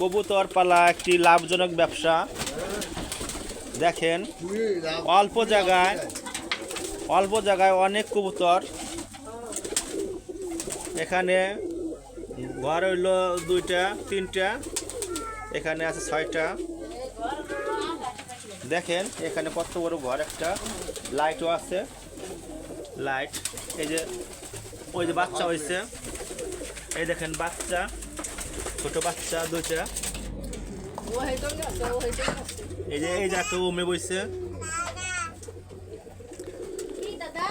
কবুতর পালা একটি লাভজনক ব্যবসা। দেখেন, অল্প জায়গায় অল্প জায়গায় অনেক কবুতর। এখানে ঘর হইল দুইটা, তিনটা, এখানে আছে ছয়টা। দেখেন, এখানে কত বড় ঘর, একটা লাইটও আছে। লাইট এই যে, ওই যে বাচ্চা হয়েছে এই দেখেন, বাচ্চা। ছোট বাচ্চা দুইটা এই যে এই যে একটা উমে বইছে।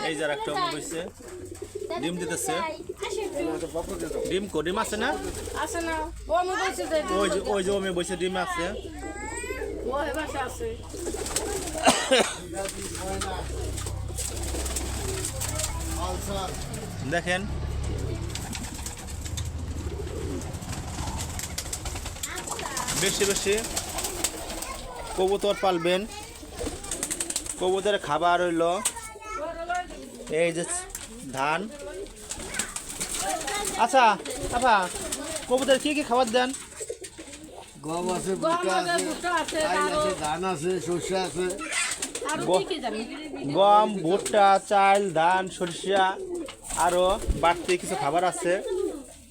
এই যে একটা উমে বইছে। ডিম দিতেছে। ডিম কো ডিম আছে না? আছে ওই যে ওই যে উমে বইছে ডিম আছে। ও বাসা আছে। দেখেন বেশি বেশি। কবুতর পালবেন। কবুতরের খাবার হইল এই যে ধান। আচ্ছা আপা কবুতর কি কি খাবার দেন? গম আছে ভুট্টা আছে ধান আছে সর্ষে আছে। আরও গ- কি কি জানি? গম ভুট্টা চাল ধান সরিষা আরও বাড়তি কিছু খাবার আছে।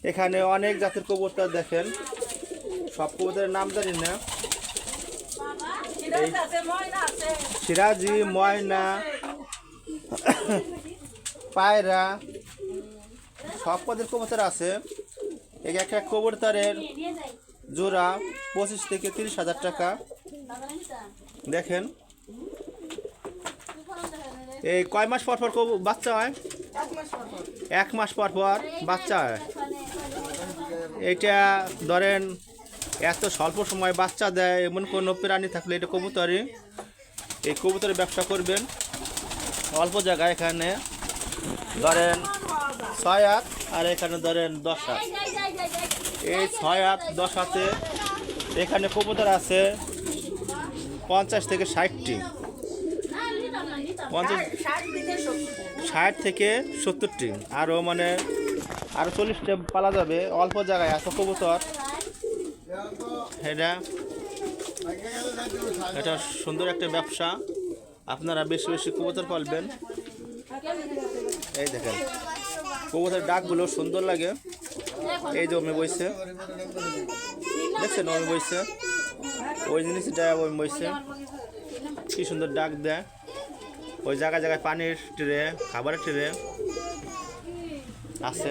এখানে অনেক জাতের কবুতর দেখেন। সব কবুতরের নাম জানি না। সিরাজি ময়না পায়রা সব পদের কবুতর আছে। এই এক এক কবুতরের জোড়া পঁচিশ থেকে তিরিশ হাজার টাকা। দেখেন। এই কয় মাস পর পর কবু- বাচ্চা হয়? এক মাস পর পর। বাচ্চা হয়। এটা ধরেন এত স্বল্প সময় বাচ্চা দেয়, এমন কোনো প্রাণী থাকলে এটা কবুতরই। এই কবুতরের ব্যবসা করবেন। অল্প জায়গা এখানে ধরেন ছয় হাত, আর এখানে ধরেন দশ হাত। এই ছয় হাত, দশ হাতে এখানে কবুতর আছে পঞ্চাশ থেকে ষাটটি। পঞ্চাশ ষাট থেকে সত্তরটি। আরও মানে আরও চল্লিশটা পালা যাবে। অল্প জায়গায় এত কবুতর। এটা এটা সুন্দর একটা ব্যবসা। আপনারা বেশি বেশি কবুতর পালবেন। এই দেখেন, কবুতর ডাকগুলো সুন্দর লাগে। এই যে ওমে বইছে। দেখছেন ওমে বইছে? ওই জিনিসটা ওমে বইছে। কি সুন্দর ডাক দেয়। ওই জায়গায় জায়গায় পানির ট্রে খাবারের ট্রে আছে।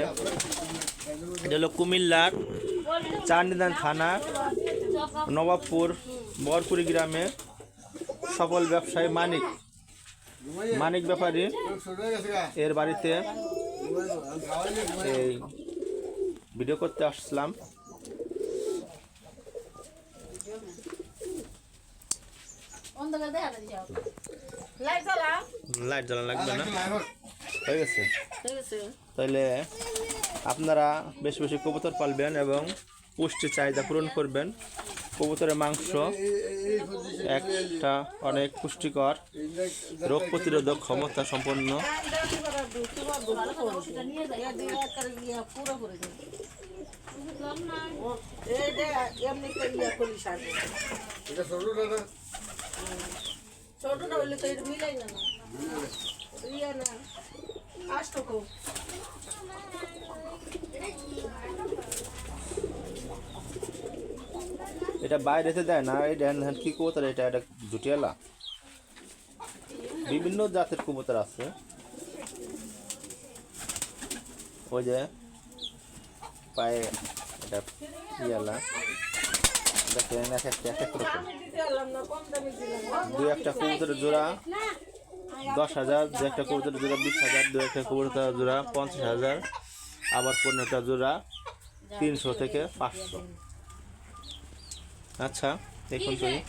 এটা হলো কুমিল্লার চান্দিদান থানা নবাবপুর বরপুরি গ্রামে সফল ব্যবসায়ী মানিক। মানিক ব্যাপারী। এর বাড়িতে এই ভিডিও করতে আসলাম। লাইট জ্বালা লাগবে না? হয়ে গেছে। ঠিক আছে তাহলে আপনারা বেশি বেশি কবুতর পালবেন এবং পুষ্টি চাহিদা পূরণ করবেন। কবুতরের মাংস একটা অনেক পুষ্টিকর, রোগ প্রতিরোধক ক্ষমতা সম্পন্ন। তো এটা মিলাই না। না। আষ্টকো এটা বাইরেতে দেয় না, এই ড্যান হ্যান্ড কি কবুতর এটা? এটা জুটিয়ালা। বিভিন্ন জাতের কবুতর আছে। ওই যে পায়ে এটা ইয়ালা দেখেন, এক একটা এক এক রকম। দু একটা কবুতরের জোড়া দশ হাজার দু একটা কবুতরের জোড়া বিশ হাজার দু একটা কবুতরের জোড়া পঞ্চাশ হাজার, আবার পনেরোটা জোড়া তিনশো থেকে পাঁচশো। আচ্ছা দেখুন তুমি